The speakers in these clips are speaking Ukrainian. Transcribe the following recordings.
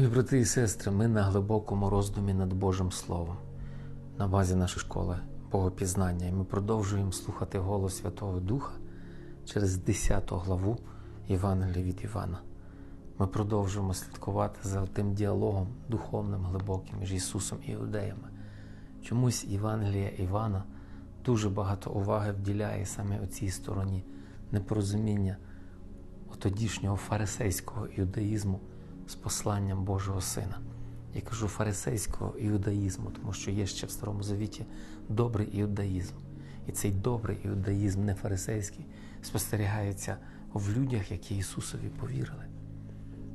Мої брати і сестри, ми на глибокому роздумі над Божим Словом на базі нашої школи Богопізнання, і ми продовжуємо слухати голос Святого Духа через 10 главу Євангелія від Івана. Ми продовжуємо слідкувати за тим діалогом духовним, глибоким між Ісусом і іудеями. Чомусь Євангелія Івана дуже багато уваги вділяє саме у цій стороні непорозуміння тодішнього фарисейського іудаїзму з посланням Божого Сина. Я кажу фарисейського іудаїзму, тому що є ще в Старому Завіті добрий іудаїзм. І цей добрий іудаїзм, не фарисейський, спостерігається в людях, які Ісусові повірили.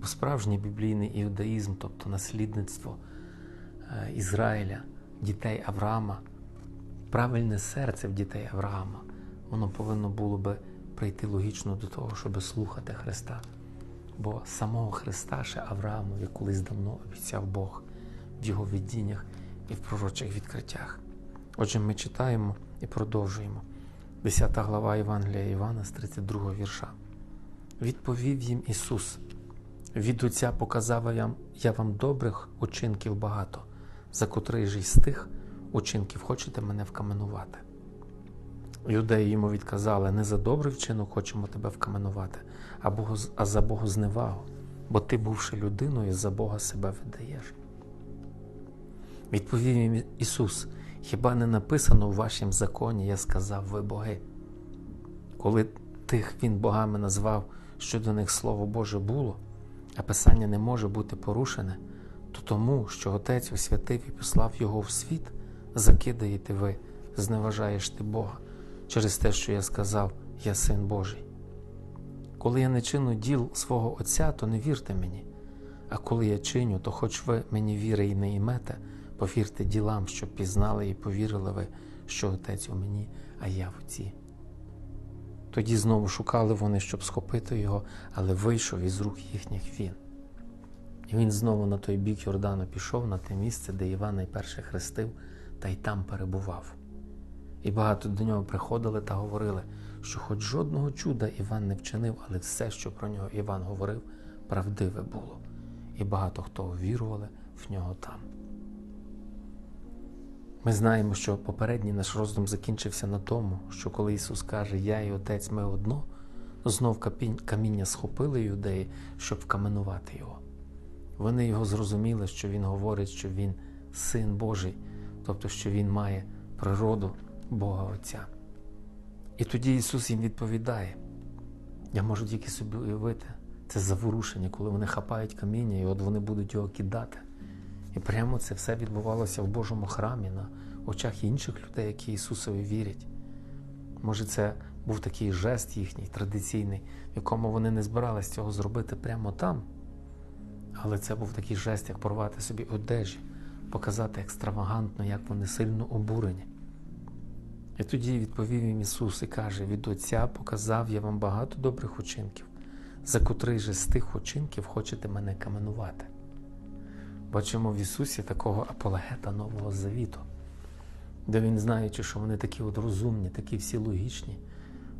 Бо справжній біблійний іудаїзм, тобто наслідництво е, Ізраїля, дітей Авраама, правильне серце в дітей Авраама, воно повинно було би прийти логічно до того, щоб слухати Христа. Бо самого Христа ще Авраамові колись давно обіцяв Бог в його видіннях і в пророчих відкриттях. Отже, ми читаємо і продовжуємо. 10 глава Євангелія Івана з 32 вірша. Відповів їм Ісус: від Отця показав я, я вам добрих учинків багато, за котрий же з тих учинків хочете мене вкаменувати. Юдеї йому відказали: не за добрий вчинок хочемо тебе вкаменувати, а, Богу, а за Богозневагу, бо ти, бувши людиною, за Бога себе видаєш. Відповів їм Ісус: Хіба не написано у вашім законі, я сказав, ви боги? Коли тих Він богами назвав, що до них Слово Боже було, а Писання не може бути порушене, то тому, що Отець освятив і послав Його в світ, закидаєте ви, зневажаєш ти Бога через те, що я сказав, я син Божий. Коли я не чину діл свого Отця, то не вірте мені, а коли я чиню, то хоч ви мені віри і не імете, повірте ділам, щоб пізнали і повірили ви, що Отець у мені, а я в Отці. Тоді знову шукали вони, щоб схопити його, але вийшов із рук їхніх він. І він знову на той бік Йордану пішов на те місце, де Іван найперше хрестив, та й там перебував. І багато до нього приходили та говорили, що хоч жодного чуда Іван не вчинив, але все, що про нього Іван говорив, правдиве було, і багато хто увірували в нього там. Ми знаємо, що попередній наш роздум закінчився на тому, що коли Ісус каже, Я і Отець ми одно, знов каміння схопили юдеї, щоб вкаменувати Його. Вони його зрозуміли, що Він говорить, що Він син Божий, тобто, що Він має природу Бога Отця. І тоді Ісус їм відповідає. Я можу тільки собі уявити це заворушення, коли вони хапають каміння, і от вони будуть його кидати. І прямо це все відбувалося в Божому храмі на очах інших людей, які Ісусові вірять. Може, це був такий жест їхній традиційний, в якому вони не збиралися цього зробити прямо там. Але це був такий жест, як порвати собі одежі, показати екстравагантно, як вони сильно обурені. І тоді відповів їм Ісус і каже: від Отця показав я вам багато добрих учинків, за котрий же з тих учинків хочете мене каменувати. Бачимо в Ісусі такого апологета Нового Завіту, де Він, знаючи, що вони такі от розумні, такі всі логічні,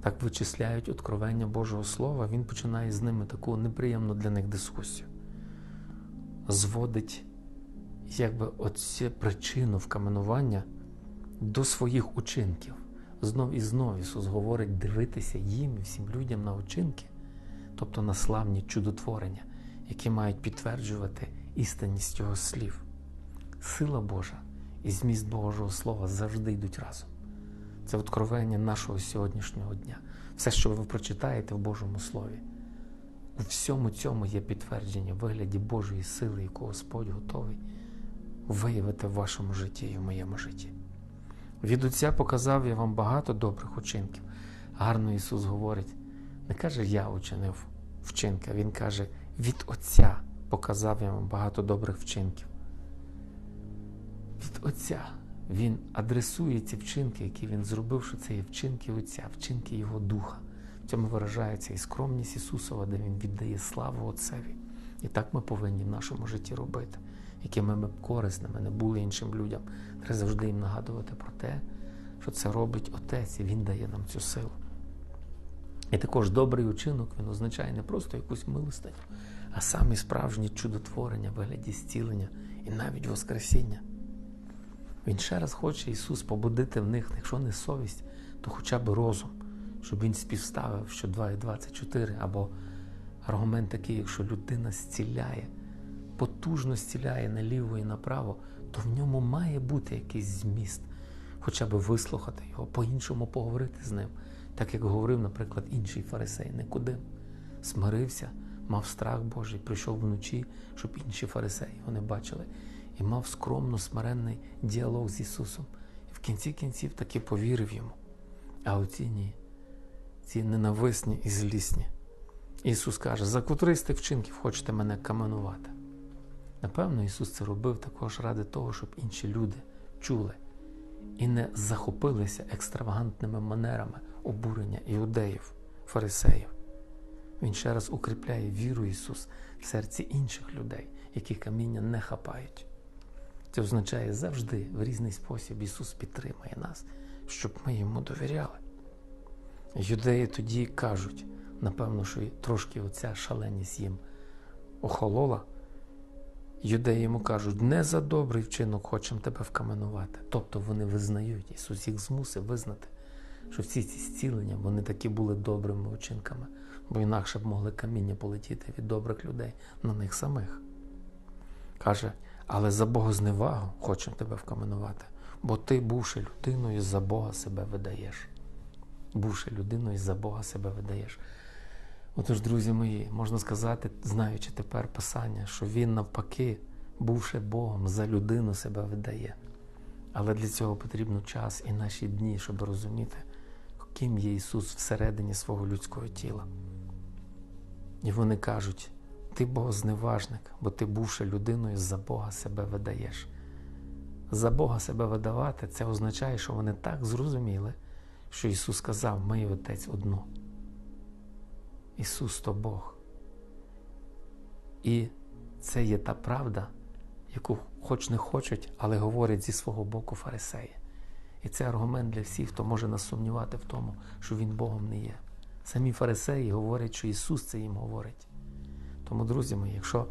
так вичисляють откровення Божого Слова, Він починає з ними таку неприємну для них дискусію. Зводить якби оцю причину вкаменування до своїх учинків. Знов і знов Ісус говорить дивитися їм і всім людям на учинки, тобто на славні чудотворення, які мають підтверджувати істинність Його слів. Сила Божа і зміст Божого Слова завжди йдуть разом. Це откровення нашого сьогоднішнього дня. Все, що ви прочитаєте в Божому Слові. У всьому цьому є підтвердження в вигляді Божої сили, яку Господь готовий виявити в вашому житті і в моєму житті. Від Отця показав я вам багато добрих учинків. Гарно Ісус говорить, не каже, я учинив вчинки, Він каже, від Отця показав я вам багато добрих вчинків. Від Отця Він адресує ці вчинки, які Він зробив, що це є вчинки Отця, вчинки Його Духа. В цьому виражається і скромність Ісусова, де Він віддає славу Отцеві. І так ми повинні в нашому житті робити якими ми б корисними не були іншим людям. Треба завжди їм нагадувати про те, що це робить Отець, і Він дає нам цю силу. І також добрий учинок він означає не просто якусь милостиню, а самі справжні чудотворення, вигляді зцілення і навіть Воскресіння. Він ще раз хоче Ісус побудити в них, якщо не совість, то хоча б розум, щоб Він співставив, що 2 і 24, або аргумент такий, якщо людина зціляє, потужно зціляє наліво і направо, то в ньому має бути якийсь зміст, хоча б вислухати його, по-іншому поговорити з ним, так як говорив, наприклад, інший фарисей Никодим. Смирився, мав страх Божий, прийшов вночі, щоб інші фарисеї його не бачили, і мав скромно смиренний діалог з Ісусом. І в кінці кінців таки повірив йому. А оці ні, ці ненависні і злісні. Ісус каже, за котрий з тих вчинків хочете мене каменувати. Напевно, Ісус це робив також ради того, щоб інші люди чули і не захопилися екстравагантними манерами обурення іудеїв, фарисеїв. Він ще раз укріпляє віру Ісус в серці інших людей, які каміння не хапають. Це означає завжди в різний спосіб Ісус підтримує нас, щоб ми йому довіряли. Юдеї тоді кажуть, напевно, що трошки оця шаленість їм охолола. Юдеї йому кажуть, не за добрий вчинок хочемо тебе вкаменувати. Тобто вони визнають, Ісус їх змусив визнати, що всі ці зцілення вони такі були добрими вчинками, бо інакше б могли каміння полетіти від добрих людей на них самих. Каже, але за Богозневагу хочемо тебе вкаменувати, бо ти, бувши людиною, за Бога себе видаєш. Бувши людиною, за Бога себе видаєш. Отож, друзі мої, можна сказати, знаючи тепер Писання, що Він навпаки, бувши Богом, за людину себе видає. Але для цього потрібно час і наші дні, щоб розуміти, ким є Ісус всередині свого людського тіла. І вони кажуть, ти Богозневажник, бо ти, бувши людиною, за Бога себе видаєш. За Бога себе видавати, це означає, що вони так зрозуміли, що Ісус сказав, мій Отець одно. Ісус то Бог. І це є та правда, яку хоч не хочуть, але говорять зі свого боку фарисеї. І це аргумент для всіх, хто може нас сумнівати в тому, що Він Богом не є. Самі фарисеї говорять, що Ісус це їм говорить. Тому, друзі мої, якщо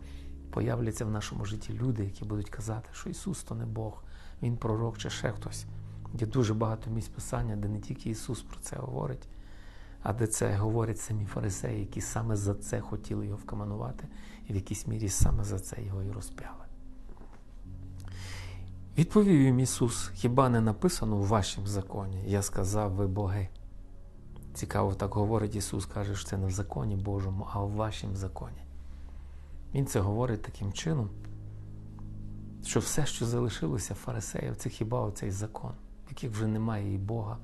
появляться в нашому житті люди, які будуть казати, що Ісус то не Бог, Він пророк чи ще хтось, є дуже багато місць Писання, де не тільки Ісус про це говорить, а де це говорять самі фарисеї, які саме за це хотіли його вкаманувати, і в якійсь мірі саме за це його і розп'яли. Відповів їм Ісус, хіба не написано в вашому законі? Я сказав, ви боги. Цікаво, так говорить Ісус, каже, що це не в законі Божому, а в вашому законі. Він це говорить таким чином, що все, що залишилося фарисеїв, це хіба оцей закон, в яких вже немає і Бога,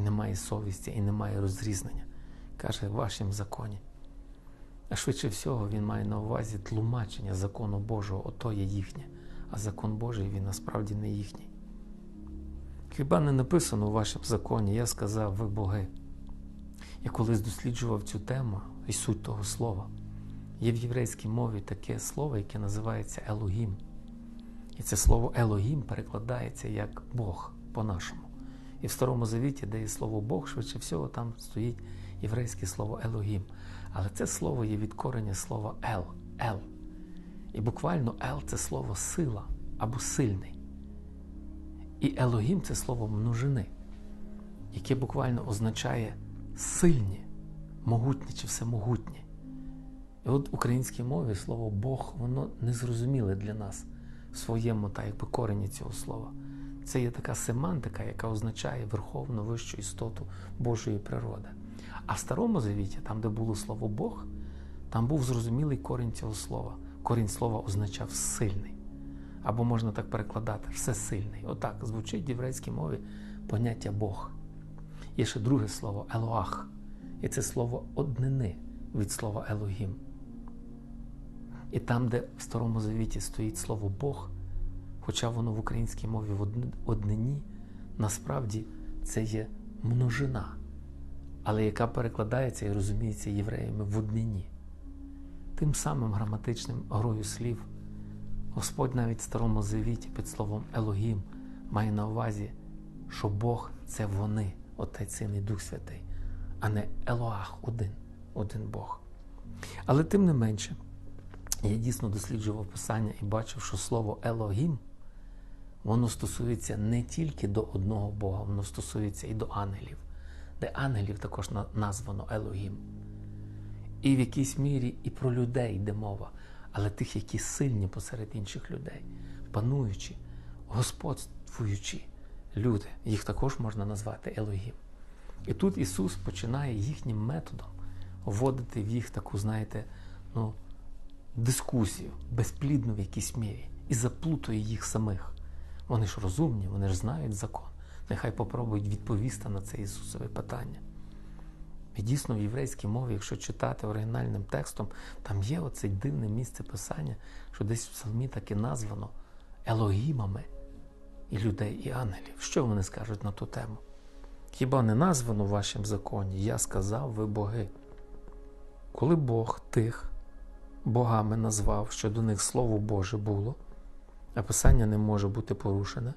і немає совісті, і немає розрізнення. Каже, в вашому законі. А швидше всього, він має на увазі тлумачення закону Божого, ото є їхнє, а закон Божий він насправді не їхній. Хіба не написано у вашому законі, я сказав, ви боги. Я колись досліджував цю тему і суть того слова. Є в єврейській мові таке слово, яке називається Елогім. І це слово Елогім перекладається як Бог по-нашому. І в Старому Завіті, де є слово Бог, швидше всього, там стоїть єврейське слово Елогім. Але це слово є від корення слова Ел. Ел. І буквально Ел це слово сила або сильний. І Елогім це слово множини, яке буквально означає сильні, могутні чи всемогутні. І от в українській мові слово Бог, воно незрозуміле для нас в своєму та якби корені цього слова. Це є така семантика, яка означає верховну вищу істоту Божої природи. А в Старому Завіті, там, де було слово Бог, там був зрозумілий корінь цього слова. Корінь слова означав сильний. Або можна так перекладати всесильний. Отак звучить в єврейській мові поняття Бог. Є ще друге слово Елоах. І це слово однини від слова Елогім. І там, де в Старому Завіті стоїть слово Бог, хоча воно в українській мові в однині, насправді це є множина, але яка перекладається і розуміється євреями в однині. Тим самим граматичним грою слів Господь навіть в Старому Завіті під словом Елогім має на увазі, що Бог це вони, Отець Син і Дух Святий, а не Елоах один, один Бог. Але тим не менше, Я дійсно досліджував Писання і бачив, що слово Елогім, воно стосується не тільки до одного Бога, воно стосується і до ангелів, де ангелів також названо Елогім. І в якійсь мірі і про людей йде мова, але тих, які сильні посеред інших людей, пануючі, господствуючі люди, їх також можна назвати Елогім. І тут Ісус починає їхнім методом вводити в їх таку, знаєте, ну, дискусію, безплідну в якійсь мірі, і заплутує їх самих. Вони ж розумні, вони ж знають закон. Нехай попробують відповісти на це Ісусове питання. І дійсно в єврейській мові, якщо читати оригінальним текстом, там є оце дивне місце писання, що десь в псалмі таки названо елогімами і людей, і ангелів. Що вони скажуть на ту тему? Хіба не названо в вашому законі? Я сказав, ви боги. Коли Бог тих богами назвав, що до них Слово Боже було, а Писання не може бути порушене,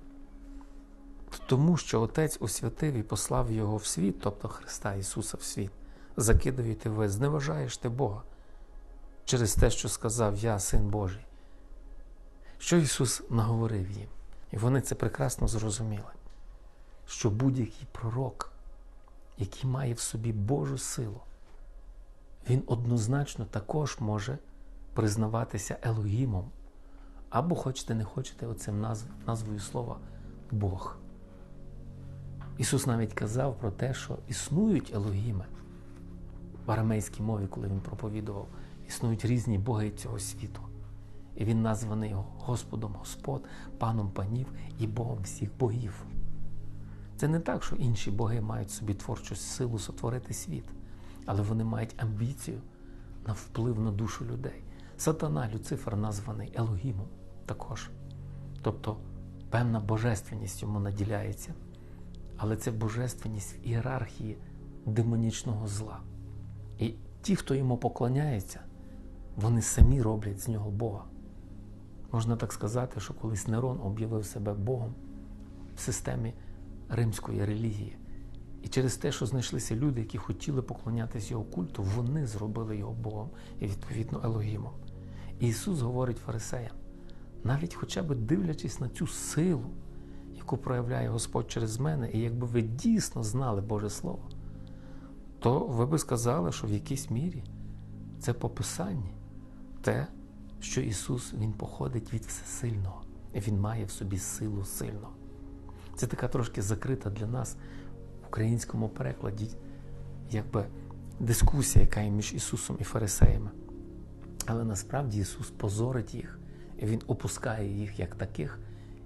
тому, що Отець освятив і послав Його в світ, тобто Христа Ісуса в світ, закидуєте ви, зневажаєш ти Бога через те, що сказав Я, Син Божий. Що Ісус наговорив їм? І вони це прекрасно зрозуміли, що будь-який пророк, який має в собі Божу силу, він однозначно також може признаватися Елогімом. Або хочете, не хочете, оцим назв, назвою слова Бог. Ісус навіть казав про те, що існують Елогіми в арамейській мові, коли Він проповідував, існують різні боги цього світу. І він названий Господом Господ, паном панів і Богом всіх богів. Це не так, що інші боги мають собі творчу силу сотворити світ, але вони мають амбіцію на вплив на душу людей. Сатана, Люцифер, названий Елогімом також. Тобто певна божественність йому наділяється, але це божественність в ієрархії демонічного зла. І ті, хто йому поклоняється, вони самі роблять з нього Бога. Можна так сказати, що колись Нерон об'явив себе Богом в системі римської релігії. І через те, що знайшлися люди, які хотіли поклонятися його культу, вони зробили його Богом і, відповідно, Елогімом. Ісус говорить фарисеям, навіть хоча б дивлячись на цю силу, яку проявляє Господь через мене, і якби ви дійсно знали Боже Слово, то ви би сказали, що в якійсь мірі це по Писанні те, що Ісус Він походить від всесильного, і Він має в собі силу сильного. Це така трошки закрита для нас в українському перекладі, якби дискусія, яка є між Ісусом і Фарисеями. Але насправді Ісус позорить їх, Він опускає їх як таких,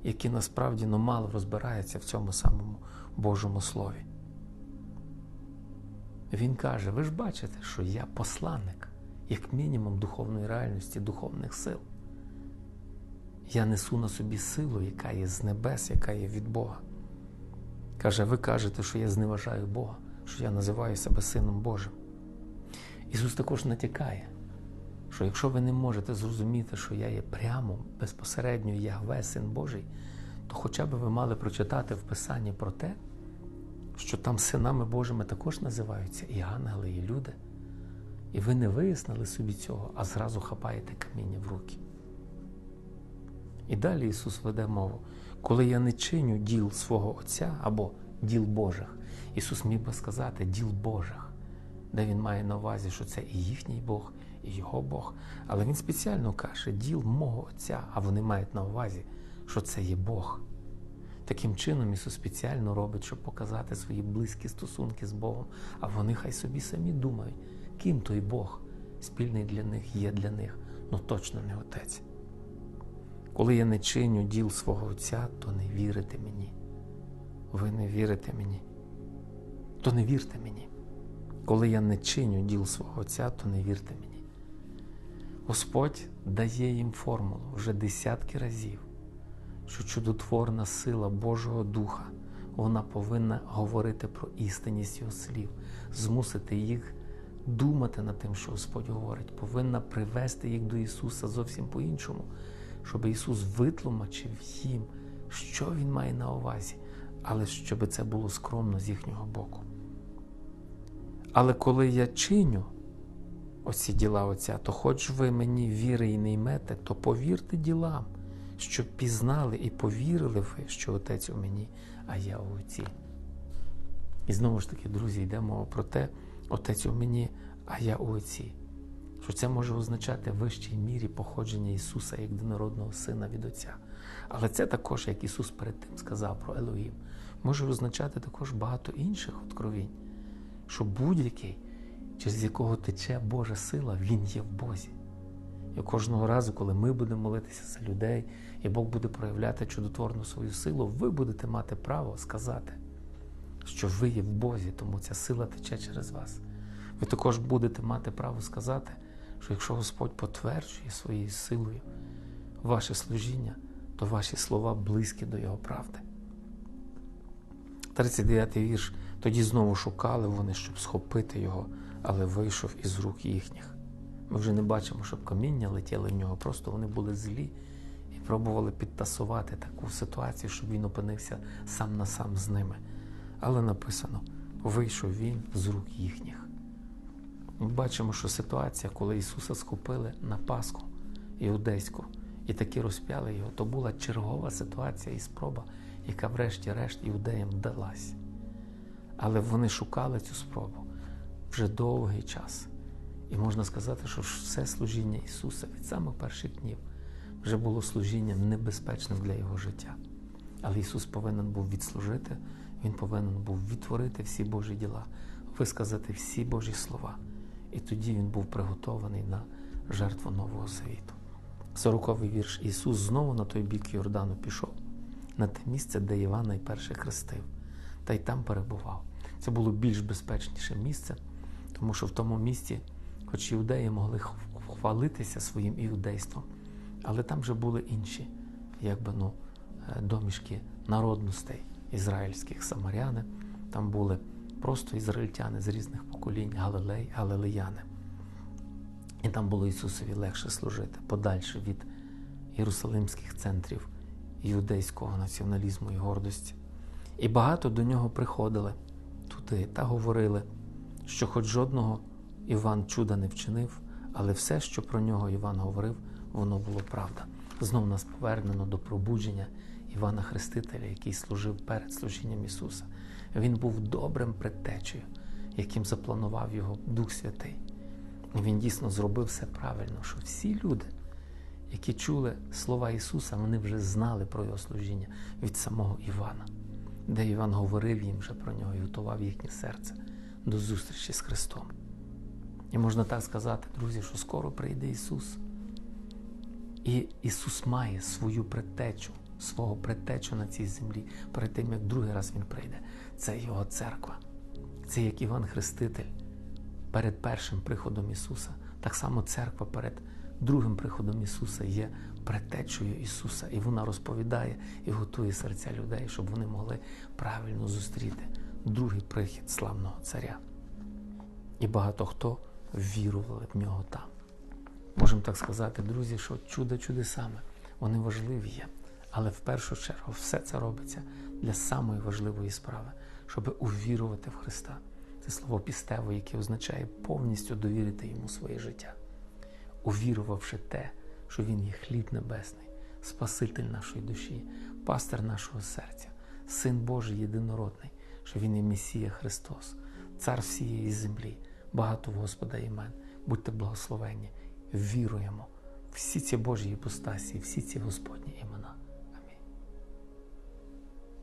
які насправді ну, мало розбираються в цьому самому Божому Слові. Він каже: ви ж бачите, що я посланник, як мінімум духовної реальності, духовних сил. Я несу на собі силу, яка є з небес, яка є від Бога. Каже, ви кажете, що я зневажаю Бога, що я називаю себе Сином Божим. Ісус також натякає, що якщо ви не можете зрозуміти, що я є прямо, безпосередньо Ягве, Син Божий, то хоча б ви мали прочитати в Писанні про те, що там синами Божими також називаються і ангели, і люди. І ви не вияснили собі цього, а зразу хапаєте каміння в руки. І далі Ісус веде мову, коли я не чиню діл свого Отця або діл Божих, Ісус міг би сказати діл Божих, де Він має на увазі, що це і їхній Бог, Його Бог. Але Він спеціально каже діл мого Отця, а вони мають на увазі, що це є Бог. Таким чином Ісус спеціально робить, щоб показати свої близькі стосунки з Богом, а вони хай собі самі думають, ким той Бог спільний для них є для них, ну точно не Отець. Коли я не чиню діл свого Отця, то не вірите мені. Ви не вірите мені, то не вірте мені. Коли я не чиню діл свого Отця, то не вірте мені. Господь дає їм формулу вже десятки разів, що чудотворна сила Божого Духа вона повинна говорити про істинність його слів, змусити їх думати над тим, що Господь говорить, повинна привести їх до Ісуса зовсім по-іншому, щоб Ісус витлумачив їм, що Він має на увазі, але щоб це було скромно з їхнього боку. Але коли я чиню оці діла Отця, то хоч ви мені віри і не ймете, то повірте ділам, щоб пізнали і повірили ви, що Отець у мені, а я у Отці. І знову ж таки, друзі, йде мова про те, Отець у мені, а я у Отці. Що це може означати в вищій мірі походження Ісуса як єдинородного Сина від Отця. Але це також, як Ісус перед тим сказав про Елогім, може означати також багато інших откровінь, що будь-який, через якого тече Божа сила, Він є в Бозі. І кожного разу, коли ми будемо молитися за людей, і Бог буде проявляти чудотворну свою силу, ви будете мати право сказати, що ви є в Бозі, тому ця сила тече через вас. Ви також будете мати право сказати, що якщо Господь потверджує своєю силою ваше служіння, то ваші слова близькі до Його правди. 39 вірш. Тоді знову шукали вони, щоб схопити його, але вийшов із рук їхніх. Ми вже не бачимо, щоб каміння летіли в нього, просто вони були злі і пробували підтасувати таку ситуацію, щоб він опинився сам на сам з ними. Але написано: вийшов він з рук їхніх. Ми бачимо, що ситуація, коли Ісуса схопили на Пасху іудейську і таки розп'яли його, то була чергова ситуація і спроба, яка, врешті-решт, іудеям вдалась. Але вони шукали цю спробу вже довгий час. І можна сказати, що все служіння Ісуса від самих перших днів вже було служінням небезпечним для Його життя. Але Ісус повинен був відслужити, Він повинен був відтворити всі Божі діла, висказати всі Божі слова. І тоді Він був приготований на жертву Нового Завіту. Сороковий вірш Ісус знову на той бік Йордану пішов, на те місце, де Івана й перше хрестив, та й там перебував. Це було більш безпечніше місце, тому що в тому місці, хоч іудеї могли хвалитися своїм іудейством, але там вже були інші, якби ну, домішки народностей ізраїльських самаряни, там були просто ізраїльтяни з різних поколінь, галилей, галилеяни. І там було Ісусові легше служити подальше від єрусалимських центрів іудейського націоналізму і гордості. І багато до нього приходили туди та говорили, що хоч жодного Іван чуда не вчинив, але все, що про нього Іван говорив, воно було правда. Знов нас повернено до пробудження Івана Хрестителя, який служив перед служінням Ісуса. Він був добрим предтечею, яким запланував його Дух Святий. Він дійсно зробив все правильно, що всі люди, які чули слова Ісуса, вони вже знали про Його служіння від самого Івана, де Іван говорив їм вже про нього і готував їхнє серце до зустрічі з Христом. І можна так сказати, друзі, що скоро прийде Ісус. І Ісус має свою предтечу, свого предтечу на цій землі перед тим, як другий раз Він прийде. Це Його церква. Це як Іван Хреститель перед першим приходом Ісуса. Так само церква перед другим приходом Ісуса є предтечею Ісуса. І вона розповідає і готує серця людей, щоб вони могли правильно зустріти другий прихід славного царя. І багато хто вірували в нього там. Можемо так сказати, друзі, що чудо чудесами, вони важливі є. Але в першу чергу все це робиться для самої важливої справи, щоб увірувати в Христа. Це слово пістево, яке означає повністю довірити йому своє життя, увірувавши те, що Він є хліб небесний, Спаситель нашої душі, пастир нашого серця, Син Божий єдинородний, що Він є Месія Христос, Цар всієї землі, багато Господа імен. Будьте благословенні, віруємо всі ці Божі іпостасі, всі ці Господні імена.